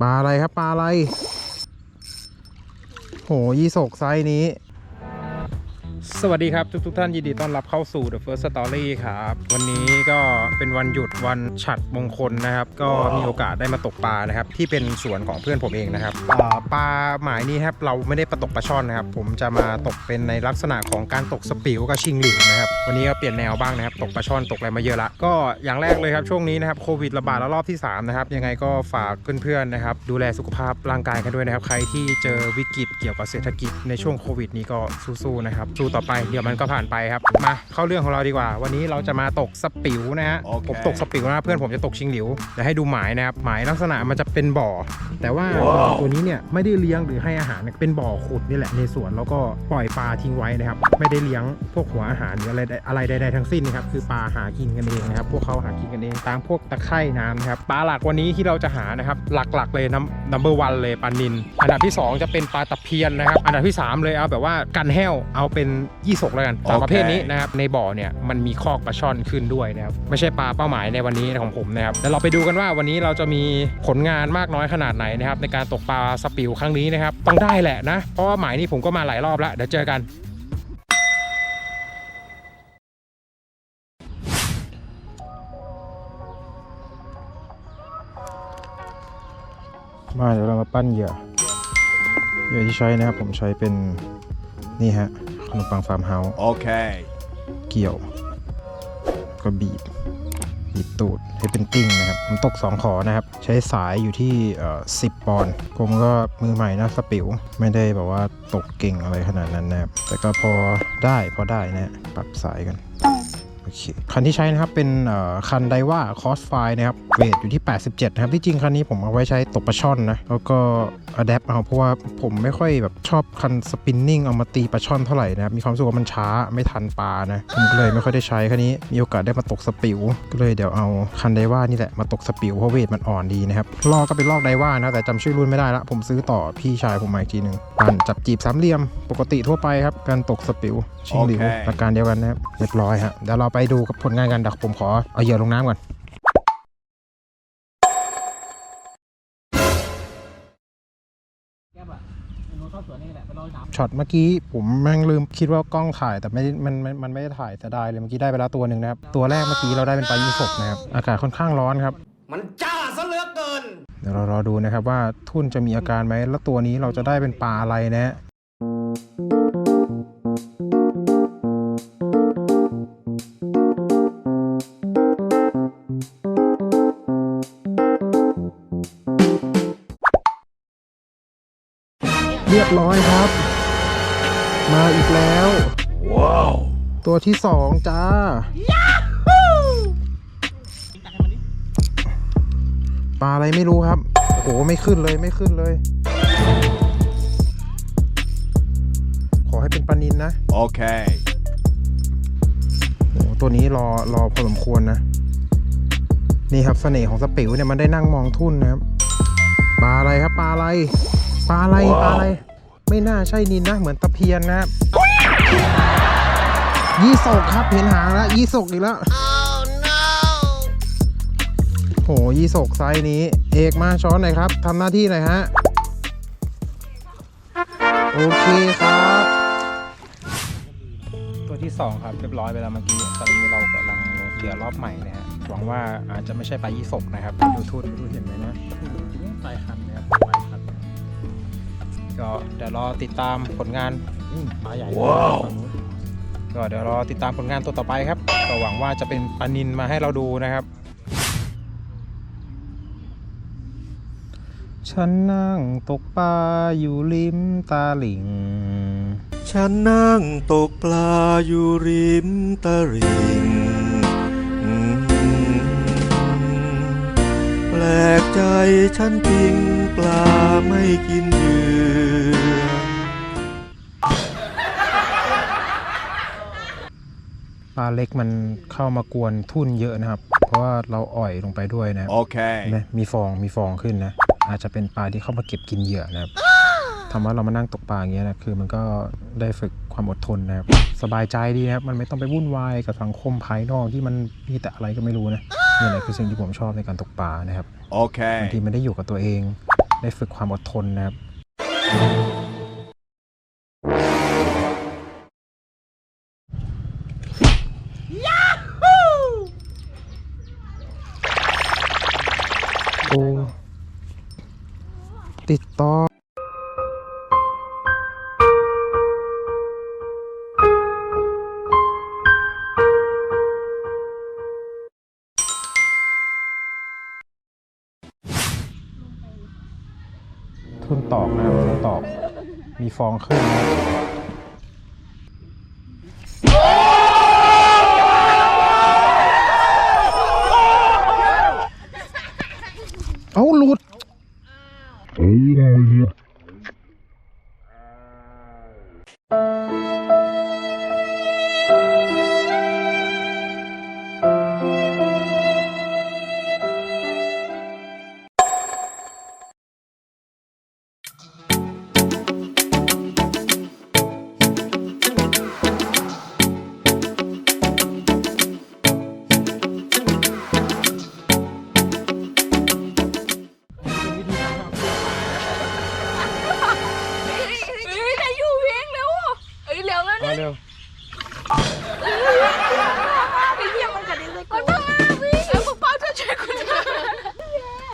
ปลาอะไรครับปลาอะไร โหยี่สกไซส์นี้ สวัสดีครับทุกทท่านยินดีต้อนรับเข้าสู่ The First Story ครับ วันนี้ก็เป็นวันหยุดวันฉัดมงคลนะครับ ก็มีโอกาสได้มาตกปลานะครับ ที่เป็นสวนของเพื่อนผมเองนะครับอ่าปลาหมายนี้ครับเราไม่ได้ประตกปลาช่อนนะครับ ผมจะมาตกเป็นในลักษณะของการตกสปิวกับชิงหลิวนะครับ วันนี้ก็เปลี่ยนแนวบ้างนะครับ ตกปลาช่อนตกอะไรมาเยอะละก็อย่างแรกเลยครับช่วงนี้นะครับโควิดระบาดระลอกที่สามนะครับยังไงก็ฝากเพื่อนๆนะครับดูแลสุขภาพร่างกายกันด้วยนะครับ ใครที่เจอวิกฤตเกี่ยวกับเศรษฐกิจในช่วงโควิดนี้ก็สู้ๆนะครับสู้ต่อไปเดี๋ยวมันก็ผ่านไปครับ มาเข้าเรื่องของเราดีกว่า วันนี้เราจะมาตกสปิวนะฮะโอเคผมตกสปิวนะเพื่อนผมจะตกชิงหลิวเดี๋ยวให้ดูหมายนะครับหมายลักษณะมันจะเป็นบ่อ แต่ว่าบ่อตัวนี้เนี่ยไม่ได้เลี้ยงหรือให้อาหารนะเป็นบ่อขุดนี่แหละในสวนแล้วก็ปล่อยปลาทิ้งไว้นะครับ ไม่ได้เลี้ยงพวกหัวอาหารหรืออะไรใดอะไรใดๆทั้งสิ้นนะครับคือปลาหากินกันเองนะครับพวกเขาหากินกันเองตามพวกตะไคร่น้ำนะครับปลาหลักวันนี้ที่เราจะหานะครับหลักๆเลยน้ำนัมเบอร์วันเลยปลานิน อันดับที่สองจะเป็นปลาตะเพียนนะครับอันดับที่สามเลยเอาแบบว่ากันแห้วเอาเป็นยี่สกแล้วกันสามประเภทนี้นะครับในบ่อเนี่ยมันมีคอกปลาช่อนขึ้นด้วยนะครับไม่ใช่ปลาเป้าหมายในวันนี้ของผมนะครับแล้วเราไปดูกันว่าวันนี้เราจะมีผลงานมากน้อยขนาดไหนนะครับในการตกปลาสปิวครั้งนี้นะครับต้องได้แหละนะเพราะว่าหมายนี้ผมก็มาหลายรอบแล้วเดี๋ยวเจอกันมาเดี๋ยวเรามาปั้นเหยื่อเหยื่อที่ใช้นะครับผมใช้เป็นนี่ฮะข นมปังฟาร์มเฮาส์ Okay. เกี่ยว ก็บีบบีบตูดให้เป็นติ้งนะครับผมตก 2 ขอนะครับ ใช้สายอยู่ที่เอ่อ10ปอนด์ผมก็มือใหม่นะสปิวไม่ได้แบบว่าตกเก่งอะไรขนาดนั้นนะครับแต่ก็พอได้พอได้นะปรับสายกัน โอเคคันที่ใช้นะครับเป็นเอ่อคันไดว่าคอสไฟนะครับเวทอยู่ที่ 87 นะครับ ที่จริงคันนี้ผมเอาไว้ใช้ตกปลาช่อนนะ แล้วก็อะแดปเอาเพราะว่าผมไม่ค่อยแบบชอบคันสปินนิ่งเอามาตีปลาช่อนเท่าไหร่นะครับ มีความรู้สึกว่ามันช้าไม่ทันปลานะ ผมก็เลยไม่ค่อยได้ใช้คันนี้ มีโอกาสได้มาตกสปิว ก็เลยเดี๋ยวเอาคันไดว่านี่แหละมาตกสปิวเพราะเวทมันอ่อนดีนะครับ ลอกก็เป็นลอกไดว่านะ แต่จำชื่อรุ่นไม่ได้ละ ผมซื้อต่อพี่ชายผมมาอีกทีหนึ่งปั่นจับจีบสามเหลี่ยมปกติทั่วไปครับ การตกสปิวชิงหลิวโอเคหลักการเดียวกันนะครับเรียบร้อยฮะเดี๋ยวเราไปดูกับผลงานกันเดักผมขอเอาเหยื่อลงน้ำก่อนช็อตเมื่อกี้ผมแม่งลืมคิดว่ากล้องถ่ายแต่ไม่มันมัน มันไม่ได้ถ่ายแต่ได้เลยเมื่อกี้ได้ไปแล้วตัวหนึ่งนะครับ ตัวแรกเมื่อกี้เราได้เป็นปลายี่สกนะครับ อากาศค่อนข้างร้อนครับ มันจ้าซะเหลือเกิน เดี๋ยวเรารอดูนะครับว่าทุ่นจะมีอาการไหมแล้วตัวนี้เราจะได้เป็นปลาอะไรนะ ยบร้อยครับ มาอีกแล้ว ว้าว ตัวที่สองจ้า ปลาอะไรไม่รู้ครับ โอ้โหไม่ขึ้นเลยไม่ขึ้นเลย ขอให้เป็นปลานินนะ Okay. โอ้โหตัวนี้รอรอพอสมควรนะ นี่ครับเสน่ห์ของสปิวเนี่ยมันได้นั่งมองทุ่นนะครับ ปลาอะไรครับปลาอะไรปลาอะไรปลาอะไร ไม่น่าใช่นินนะ เหมือนตะเพียนนะครับยี่สกครับเห็นหางแล้วยี่สกอีกแล้วโหยี่สกไซส์นี้ เอกมาช้อนหน่อยครับทำหน้าที่หน่อยฮะ โอเคครับ ตัวที่ 2 ครับ เรียบร้อยไปแล้วเมื่อกี้ ตอนนี้เรากำลังลงเรือรอบใหม่นะฮะหวังว่าอาจจะไม่ใช่ปลายี่สกนะครับ ดูทุ่นดูเห็นไหมนะปลายคันนะครับปลายคัน ก็เดี๋ยวรอติดตามผลงานอืมปลาใหญ่ว้าวฝั่งนู้นก็เดี๋ยวรอติดตามผลงานตัวต่อไปครับ ก็หวังว่าจะเป็นปลานินมาให้เราดูนะครับ ฉันนั่งตกปลาอยู่ริมตาหลิง ฉันนั่งตกปลาอยู่ริมตลิ่ง ลกใจฉันปิงปลาไม่กินเหยื่อปลาเล็กมันเข้ามากวนทุ่นเยอะนะครับ เพราะว่าเราอ่อยลงไปด้วยนะครับ Okay. เห็นไหมมีฟองมีฟองขึ้นนะ อาจจะเป็นปลาที่เข้ามาเก็บกินเหยื่อนะครับทำว่าเรามานั่งตกปลาอย่างเงี้ยนะคือมันก็ได้ฝึกความอดทนนะครับสบายใจดีนะครับมันไม่ต้องไปวุ่นวายกับสังคมภายนอกที่มันมีแต่อะไรก็ไม่รู้นะ นี่แหละคือสิ่งที่ผมชอบในการตกปลานะครับบาง Okay. ทีมันได้อยู่กับตัวเอง ได้ฝึกความอดทนนะครับโอ้ติดต่อ เพิ่มตอกนะครับทุนตอก มีฟองขึ้นนะ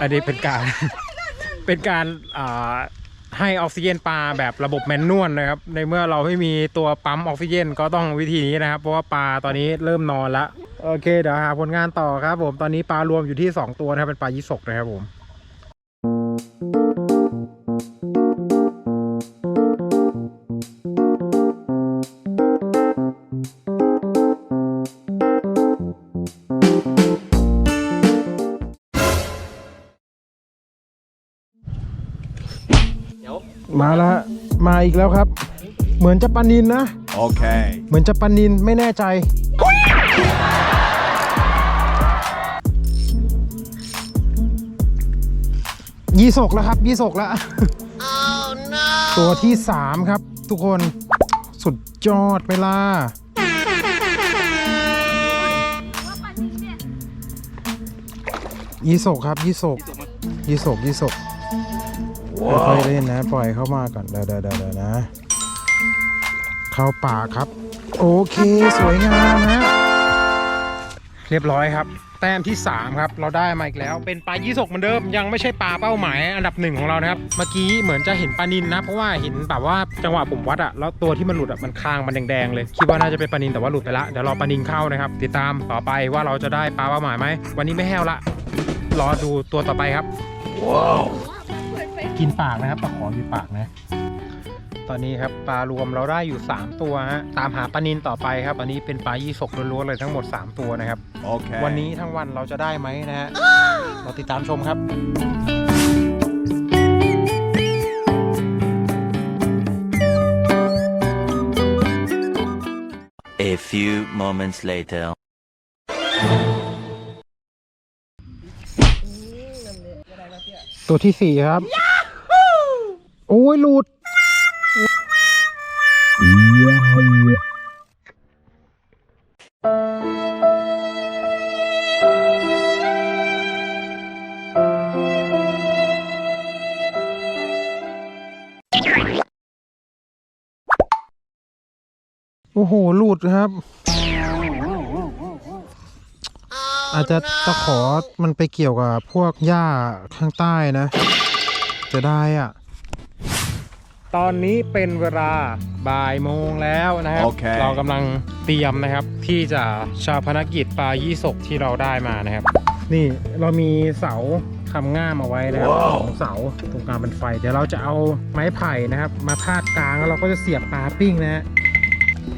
อันนี้เป็นการ เป็นการให้ออกซิเจนปลาแบบระบบแมนนวลนะครับ ในเมื่อเราไม่มีตัวปั๊มออกซิเจนก็ต้องวิธีนี้นะครับ เพราะว่าปลาตอนนี้เริ่มนอนแล้วโอเคเดี๋ยวหาผลงานต่อครับผมตอนนี้ปลารวมอยู่ที่ 2 ตัวนะครับเป็นปลายิสกนะครับผม มาแล้วฮะมาอีกแล้วครับ เหมือนจะปลานินนะ Okay. เหมือนจะปลานินไม่แน่ใจ ยี่สกแล้วครับ ยี่สกแล้ว ตัวที่สามครับ ทุกคนสุดยอดเวลา ยี่สกครับ ยี่สกยี่สกยี่สก ค่อยๆเล่นนะ ปล่อยเข้ามาก่อนเดี๋ยวเดี๋ยวเดี๋ยวนะ เข้าป่าครับ โอเคสวยงามฮะเรียบร้อยครับ แต้มที่ 3 ครับ เราได้มาอีกแล้ว เป็นปลายี่สกเหมือนเดิม ยังไม่ใช่ปลาเป้าหมายอันดับหนึ่งของเรานะครับ เมื่อกี้เหมือนจะเห็นปลานินนะ เพราะว่าเห็นแบบว่าจังหวะผมวัดอะแล้วตัวที่มันหลุดอะมันคางมันแดงๆเลย คิดว่าน่าจะเป็นปลานินแต่ว่าหลุดไปละ เดี๋ยวรอปลานินเข้านะครับ ติดตามต่อไปว่าเราจะได้ปลาเป้าหมายไหม วันนี้ไม่แห้วละ รอดูตัวต่อไปครับ Wow. กินปากนะครับตะขออยู่ปากนะ ตอนนี้ครับปลารวมเราได้อยู่ 3 ตัวฮะตามหาปลานินต่อไปครับอันนี้เป็นปลายี่สกล้วนๆเลยทั้งหมด 3 ตัวนะครับ Okay. วันนี้ทั้งวันเราจะได้ไหมนะฮะเราติดตามชมครับ A few moments later. ตัวที่4ครับ โอ้ยหลุดโอ้โหหลุดครับ อาจจะตะขอมันไปเกี่ยวกับพวกหญ้าข้างใต้นะ จะได้อะ ตอนนี้เป็นเวลาบ่ายโมงแล้วนะครับโอเคเรากำลังเตรียมนะครับ ที่จะชาพนกิจปลายี่สกที่เราได้มานะครับ นี่เรามีเสาทำง่ามเอาไว้นะครับสองเสาตรงกลางเป็นไฟ เดี๋ยวเราจะเอาไม้ไผ่นะครับ มาพาดกลางแล้วเราก็จะเสียบปลาปิ้งนะฮะ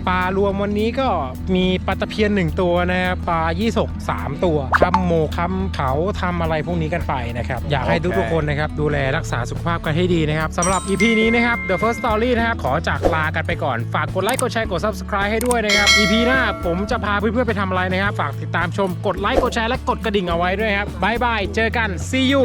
ปลารวมวันนี้ก็มีปลาตะเพียนหนึ่งตัวนะครับปลายี่สกสามตัวทำโมกทำเขาทำอะไรพวกนี้กันไปนะครับ อยากให้ทุกทุกคๆคนนะครับ ดูแลรักษาสุขภาพกันให้ดีนะครับสำหรับ EP นี้นะครับ The First Story นะครับ ขอจากลากันไปก่อน ฝากกดไลค์กดแชร์กด Subscribe ให้ด้วยนะครับ EP หน้าผมจะพาเพื่อนๆไปทำอะไรนะครับ ฝากติดตามชมกดไลค์กดแชร์และกดกระดิ่งเอาไว้ด้วยครับบายบายเจอกัน see you